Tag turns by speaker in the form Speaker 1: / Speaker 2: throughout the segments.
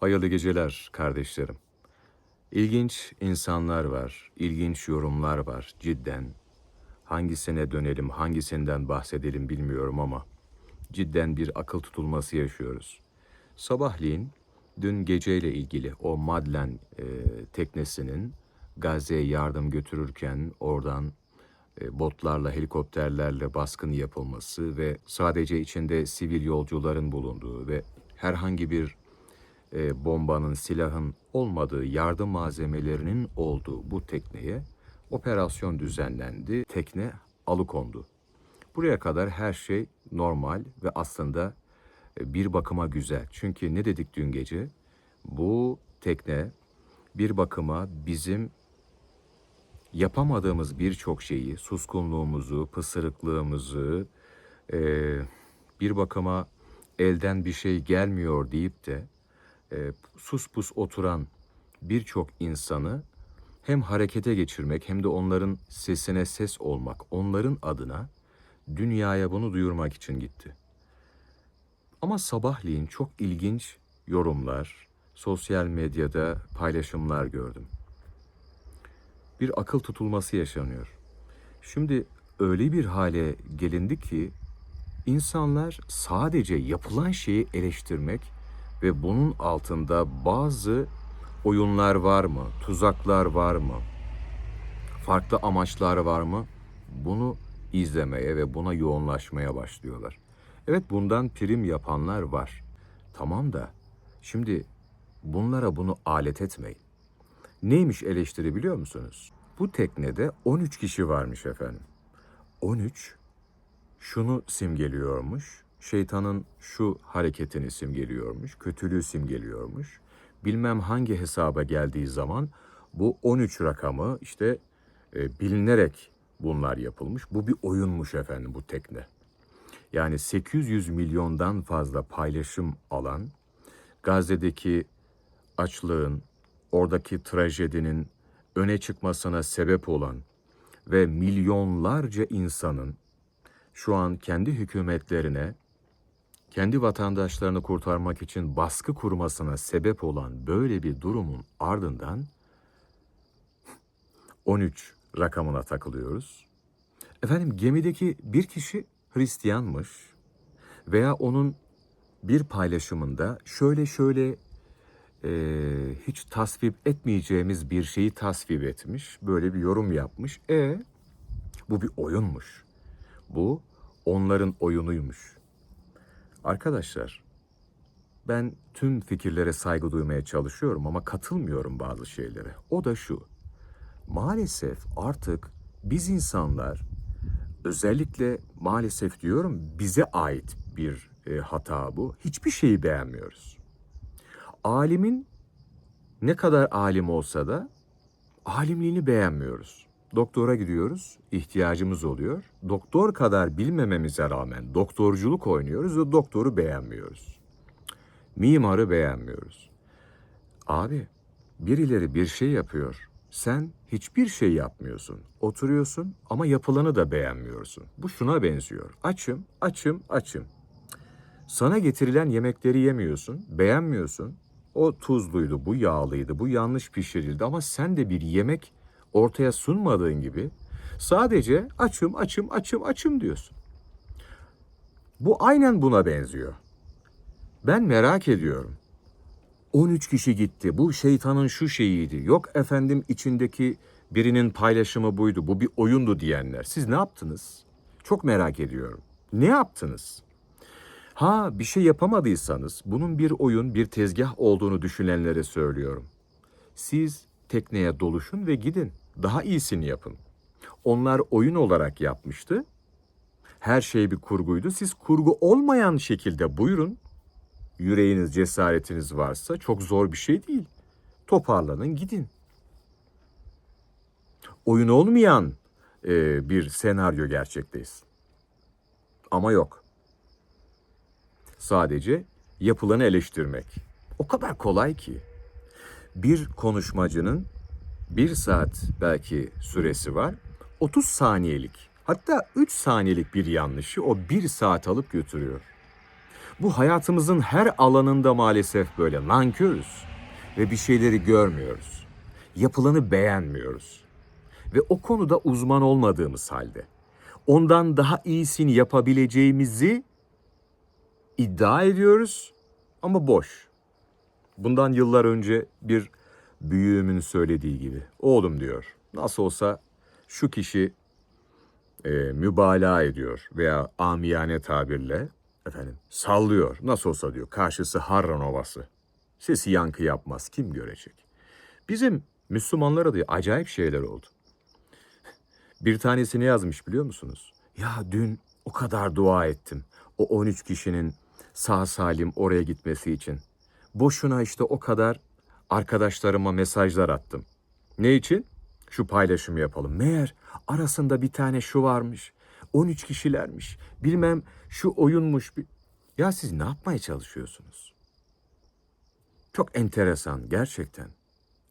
Speaker 1: Hayırlı geceler kardeşlerim. İlginç insanlar var, ilginç yorumlar var cidden. Hangisine dönelim, hangisinden bahsedelim bilmiyorum ama cidden bir akıl tutulması yaşıyoruz. Sabahleyin dün geceyle ilgili o Madlen e, teknesinin Gazze'ye yardım götürürken oradan e, botlarla, helikopterlerle baskın yapılması ve sadece içinde sivil yolcuların bulunduğu ve herhangi bir e, bombanın, silahın olmadığı, yardım malzemelerinin olduğu bu tekneye operasyon düzenlendi. Tekne alıkondu. Buraya kadar her şey normal ve aslında e, bir bakıma güzel. Çünkü ne dedik dün gece? Bu tekne bir bakıma bizim yapamadığımız birçok şeyi, suskunluğumuzu, pısırıklığımızı, e, bir bakıma elden bir şey gelmiyor deyip de e, sus pus oturan birçok insanı hem harekete geçirmek hem de onların sesine ses olmak, onların adına dünyaya bunu duyurmak için gitti. Ama sabahleyin çok ilginç yorumlar, sosyal medyada paylaşımlar gördüm. Bir akıl tutulması yaşanıyor. Şimdi öyle bir hale gelindi ki insanlar sadece yapılan şeyi eleştirmek ve bunun altında bazı oyunlar var mı, tuzaklar var mı, farklı amaçlar var mı? Bunu izlemeye ve buna yoğunlaşmaya başlıyorlar. Evet bundan prim yapanlar var. Tamam da şimdi bunlara bunu alet etmeyin. Neymiş eleştiri biliyor musunuz? Bu teknede 13 kişi varmış efendim. 13 şunu simgeliyormuş. Şeytanın şu hareketini simgeliyormuş, kötülüğü simgeliyormuş. Bilmem hangi hesaba geldiği zaman bu 13 rakamı işte e, bilinerek bunlar yapılmış. Bu bir oyunmuş efendim bu tekne. Yani 800 milyondan fazla paylaşım alan Gazze'deki açlığın, oradaki trajedinin öne çıkmasına sebep olan ve milyonlarca insanın şu an kendi hükümetlerine, kendi vatandaşlarını kurtarmak için baskı kurmasına sebep olan böyle bir durumun ardından 13 rakamına takılıyoruz. Efendim gemideki bir kişi Hristiyanmış veya onun bir paylaşımında şöyle şöyle e, hiç tasvip etmeyeceğimiz bir şeyi tasvip etmiş. Böyle bir yorum yapmış. E bu bir oyunmuş. Bu onların oyunuymuş. Arkadaşlar ben tüm fikirlere saygı duymaya çalışıyorum ama katılmıyorum bazı şeylere. O da şu. Maalesef artık biz insanlar özellikle maalesef diyorum bize ait bir e, hata bu. Hiçbir şeyi beğenmiyoruz. Alimin ne kadar alim olsa da alimliğini beğenmiyoruz. Doktora gidiyoruz, ihtiyacımız oluyor. Doktor kadar bilmememize rağmen doktorculuk oynuyoruz ve doktoru beğenmiyoruz. Mimarı beğenmiyoruz. Abi, birileri bir şey yapıyor. Sen hiçbir şey yapmıyorsun. Oturuyorsun ama yapılanı da beğenmiyorsun. Bu şuna benziyor. Açım, açım, açım. Sana getirilen yemekleri yemiyorsun, beğenmiyorsun. O tuzluydu, bu yağlıydı, bu yanlış pişirildi ama sen de bir yemek ortaya sunmadığın gibi sadece açım, açım, açım, açım diyorsun. Bu aynen buna benziyor. Ben merak ediyorum. 13 kişi gitti. Bu şeytanın şu şeyiydi. Yok efendim içindeki birinin paylaşımı buydu. Bu bir oyundu diyenler. Siz ne yaptınız? Çok merak ediyorum. Ne yaptınız? Ha bir şey yapamadıysanız bunun bir oyun, bir tezgah olduğunu düşünenlere söylüyorum. Siz tekneye doluşun ve gidin. Daha iyisini yapın. Onlar oyun olarak yapmıştı. Her şey bir kurguydu. Siz kurgu olmayan şekilde buyurun. Yüreğiniz, cesaretiniz varsa çok zor bir şey değil. Toparlanın, gidin. Oyun olmayan e, bir senaryo gerçekteyiz. Ama yok. Sadece yapılanı eleştirmek. O kadar kolay ki. Bir konuşmacının bir saat belki süresi var. 30 saniyelik hatta 3 saniyelik bir yanlışı o bir saat alıp götürüyor. Bu hayatımızın her alanında maalesef böyle nankörüz ve bir şeyleri görmüyoruz. Yapılanı beğenmiyoruz. Ve o konuda uzman olmadığımız halde ondan daha iyisini yapabileceğimizi iddia ediyoruz ama boş. Bundan yıllar önce bir büyüğümün söylediği gibi. Oğlum diyor, nasıl olsa şu kişi e, mübalağa ediyor veya amiyane tabirle efendim sallıyor. Nasıl olsa diyor karşısı Harran Ovası. Sesi yankı yapmaz kim görecek? Bizim Müslümanlara da acayip şeyler oldu. Bir tanesini yazmış biliyor musunuz? Ya dün o kadar dua ettim. O 13 kişinin sağ salim oraya gitmesi için. Boşuna işte o kadar arkadaşlarıma mesajlar attım. Ne için? Şu paylaşımı yapalım. Meğer arasında bir tane şu varmış. 13 kişilermiş. Bilmem şu oyunmuş. bir- Ya siz ne yapmaya çalışıyorsunuz? Çok enteresan gerçekten.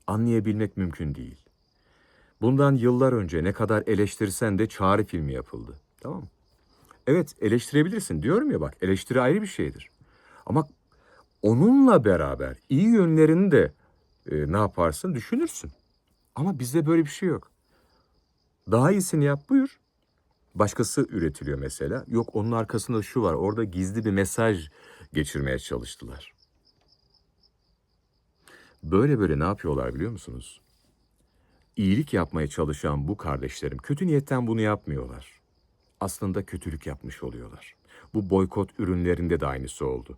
Speaker 1: Anlayabilmek mümkün değil. Bundan yıllar önce ne kadar eleştirsen de çağrı filmi yapıldı. Tamam mı? Evet eleştirebilirsin diyorum ya bak eleştiri ayrı bir şeydir. Ama onunla beraber iyi yönlerini de e, ne yaparsın düşünürsün. Ama bizde böyle bir şey yok. Daha iyisini yap buyur. Başkası üretiliyor mesela. Yok onun arkasında şu var. Orada gizli bir mesaj geçirmeye çalıştılar. Böyle böyle ne yapıyorlar biliyor musunuz? İyilik yapmaya çalışan bu kardeşlerim kötü niyetten bunu yapmıyorlar. Aslında kötülük yapmış oluyorlar. Bu boykot ürünlerinde de aynısı oldu.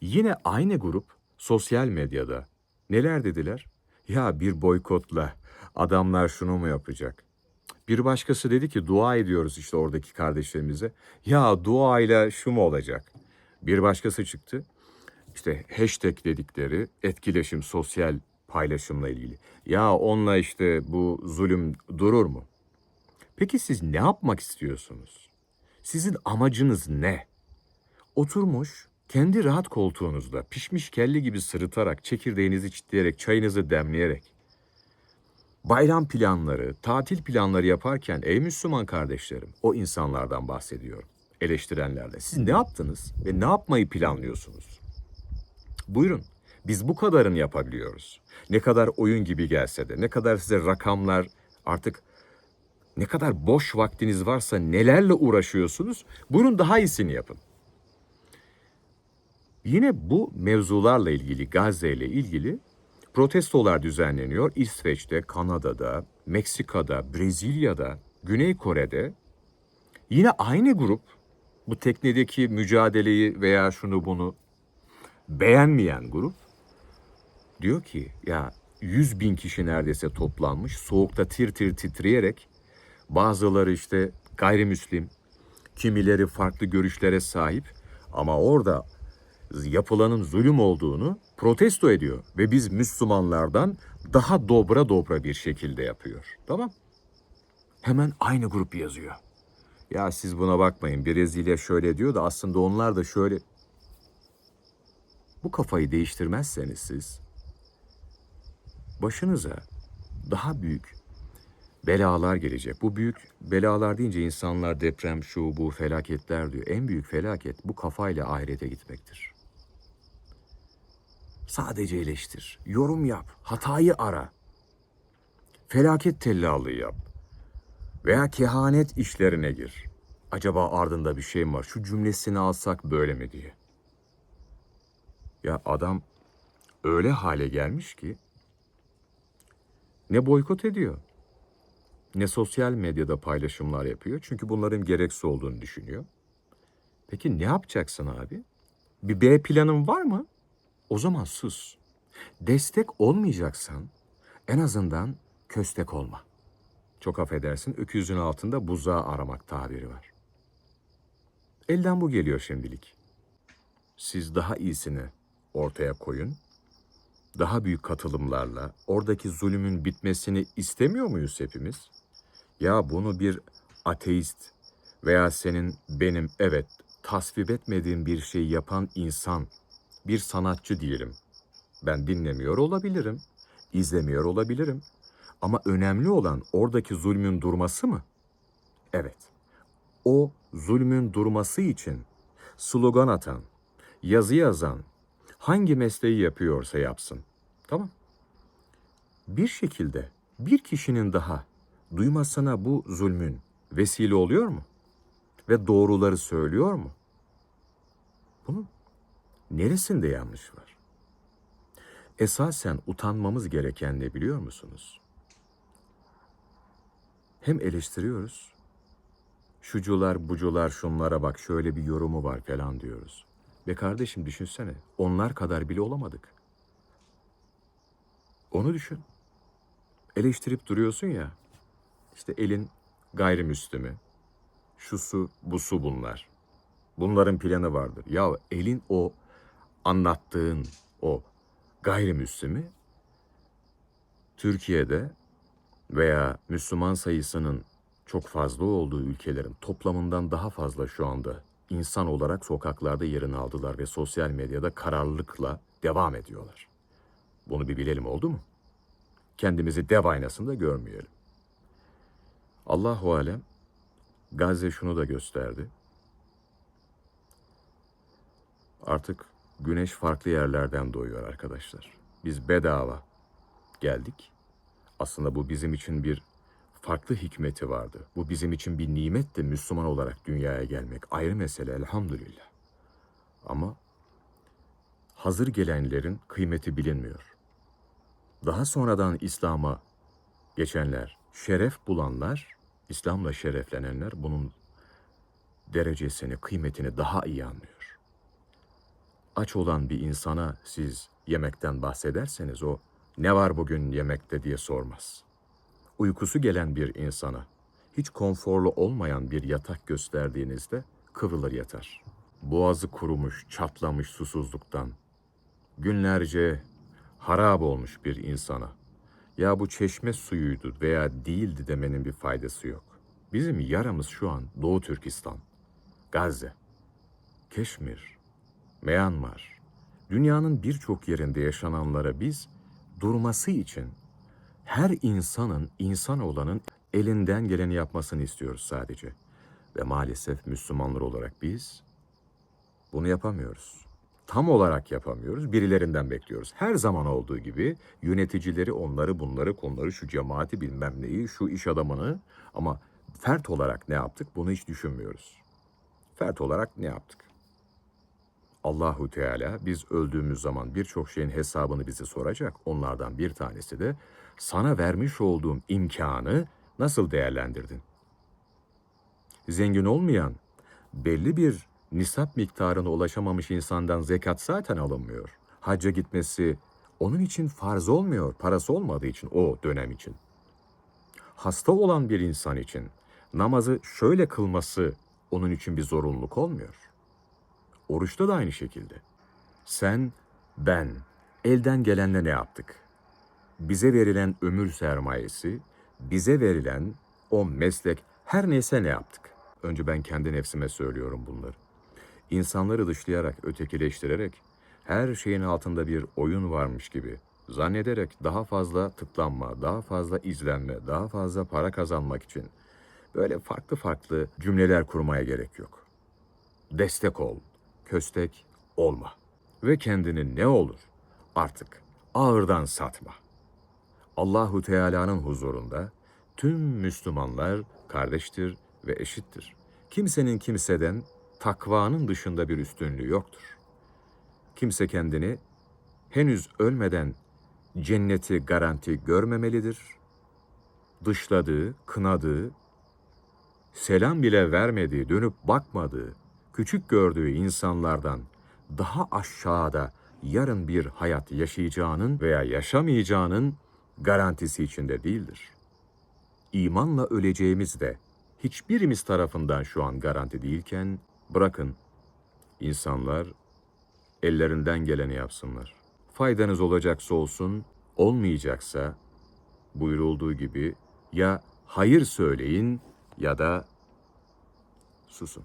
Speaker 1: Yine aynı grup sosyal medyada neler dediler? Ya bir boykotla adamlar şunu mu yapacak? Bir başkası dedi ki dua ediyoruz işte oradaki kardeşlerimize. Ya duayla şu mu olacak? Bir başkası çıktı. İşte hashtag dedikleri etkileşim, sosyal paylaşımla ilgili. Ya onunla işte bu zulüm durur mu? Peki siz ne yapmak istiyorsunuz? Sizin amacınız ne? Oturmuş, kendi rahat koltuğunuzda pişmiş kelle gibi sırıtarak, çekirdeğinizi çitleyerek, çayınızı demleyerek, bayram planları, tatil planları yaparken ey Müslüman kardeşlerim, o insanlardan bahsediyorum, eleştirenlerden. Siz ne yaptınız ve ne yapmayı planlıyorsunuz? Buyurun. Biz bu kadarını yapabiliyoruz. Ne kadar oyun gibi gelse de, ne kadar size rakamlar artık ne kadar boş vaktiniz varsa nelerle uğraşıyorsunuz? Buyurun daha iyisini yapın. Yine bu mevzularla ilgili, Gazze ile ilgili protestolar düzenleniyor. İsveç'te, Kanada'da, Meksika'da, Brezilya'da, Güney Kore'de. Yine aynı grup bu teknedeki mücadeleyi veya şunu bunu beğenmeyen grup diyor ki ya 100 bin kişi neredeyse toplanmış soğukta tir tir titreyerek bazıları işte gayrimüslim kimileri farklı görüşlere sahip ama orada yapılanın zulüm olduğunu protesto ediyor ve biz Müslümanlardan daha dobra dobra bir şekilde yapıyor. Tamam? Hemen aynı grup yazıyor. Ya siz buna bakmayın. Brezilya şöyle diyor da aslında onlar da şöyle bu kafayı değiştirmezseniz siz başınıza daha büyük belalar gelecek. Bu büyük belalar deyince insanlar deprem, şu, bu, felaketler diyor. En büyük felaket bu kafayla ahirete gitmektir. Sadece eleştir, yorum yap, hatayı ara. Felaket tellallığı yap. Veya kehanet işlerine gir. Acaba ardında bir şey mi var? Şu cümlesini alsak böyle mi diye. Ya adam öyle hale gelmiş ki ne boykot ediyor ne sosyal medyada paylaşımlar yapıyor. Çünkü bunların gereksiz olduğunu düşünüyor. Peki ne yapacaksın abi? Bir B planın var mı? O zaman sus. Destek olmayacaksan en azından köstek olma. Çok affedersin öküzün altında buzağı aramak tabiri var. Elden bu geliyor şimdilik. Siz daha iyisini ortaya koyun. Daha büyük katılımlarla oradaki zulümün bitmesini istemiyor muyuz hepimiz? Ya bunu bir ateist veya senin benim evet tasvip etmediğim bir şey yapan insan, bir sanatçı diyelim. Ben dinlemiyor olabilirim, izlemiyor olabilirim. Ama önemli olan oradaki zulmün durması mı? Evet. O zulmün durması için slogan atan, yazı yazan hangi mesleği yapıyorsa yapsın. Tamam. Bir şekilde bir kişinin daha duymasına bu zulmün vesile oluyor mu? Ve doğruları söylüyor mu? Bunun neresinde yanlış var? Esasen utanmamız gereken ne biliyor musunuz? Hem eleştiriyoruz, şucular, bucular, şunlara bak şöyle bir yorumu var falan diyoruz. Ve kardeşim düşünsene, onlar kadar bile olamadık. Onu düşün. Eleştirip duruyorsun ya, işte elin gayrimüslimi, şu su, bu su bunlar. Bunların planı vardır. Ya elin o anlattığın o gayrimüslimi Türkiye'de veya Müslüman sayısının çok fazla olduğu ülkelerin toplamından daha fazla şu anda insan olarak sokaklarda yerini aldılar ve sosyal medyada kararlılıkla devam ediyorlar. Bunu bir bilelim oldu mu? Kendimizi dev aynasında görmeyelim. Allahu alem Gazze şunu da gösterdi. Artık güneş farklı yerlerden doğuyor arkadaşlar. Biz bedava geldik. Aslında bu bizim için bir farklı hikmeti vardı. Bu bizim için bir nimetti Müslüman olarak dünyaya gelmek. Ayrı mesele elhamdülillah. Ama hazır gelenlerin kıymeti bilinmiyor. Daha sonradan İslam'a geçenler, şeref bulanlar, İslam'la şereflenenler bunun derecesini, kıymetini daha iyi anlıyor. Aç olan bir insana siz yemekten bahsederseniz o ne var bugün yemekte diye sormaz. Uykusu gelen bir insana hiç konforlu olmayan bir yatak gösterdiğinizde kıvrılır yatar. Boğazı kurumuş, çatlamış susuzluktan, günlerce harap olmuş bir insana ya bu çeşme suyuydu veya değildi demenin bir faydası yok. Bizim yaramız şu an Doğu Türkistan, Gazze, Keşmir, Myanmar, dünyanın birçok yerinde yaşananlara biz durması için her insanın, insan olanın elinden geleni yapmasını istiyoruz sadece. Ve maalesef Müslümanlar olarak biz bunu yapamıyoruz. Tam olarak yapamıyoruz, birilerinden bekliyoruz. Her zaman olduğu gibi yöneticileri onları bunları konuları şu cemaati bilmem neyi, şu iş adamını ama fert olarak ne yaptık bunu hiç düşünmüyoruz. Fert olarak ne yaptık? Allahu Teala biz öldüğümüz zaman birçok şeyin hesabını bize soracak. Onlardan bir tanesi de sana vermiş olduğum imkanı nasıl değerlendirdin? Zengin olmayan, belli bir nisap miktarına ulaşamamış insandan zekat zaten alınmıyor. Hacca gitmesi onun için farz olmuyor, parası olmadığı için o dönem için. Hasta olan bir insan için namazı şöyle kılması onun için bir zorunluluk olmuyor. Oruçta da aynı şekilde. Sen, ben, elden gelenle ne yaptık? Bize verilen ömür sermayesi, bize verilen o meslek, her neyse ne yaptık? Önce ben kendi nefsime söylüyorum bunları. İnsanları dışlayarak, ötekileştirerek, her şeyin altında bir oyun varmış gibi zannederek daha fazla tıklanma, daha fazla izlenme, daha fazla para kazanmak için böyle farklı farklı cümleler kurmaya gerek yok. Destek ol, köstek olma ve kendini ne olur artık ağırdan satma. Allahu Teala'nın huzurunda tüm Müslümanlar kardeştir ve eşittir. Kimsenin kimseden takvanın dışında bir üstünlüğü yoktur. Kimse kendini henüz ölmeden cenneti garanti görmemelidir. Dışladığı, kınadığı, selam bile vermediği, dönüp bakmadığı, küçük gördüğü insanlardan daha aşağıda yarın bir hayat yaşayacağının veya yaşamayacağının garantisi içinde değildir. İmanla öleceğimiz de hiçbirimiz tarafından şu an garanti değilken bırakın insanlar ellerinden geleni yapsınlar. Faydanız olacaksa olsun, olmayacaksa buyurulduğu gibi ya hayır söyleyin ya da susun.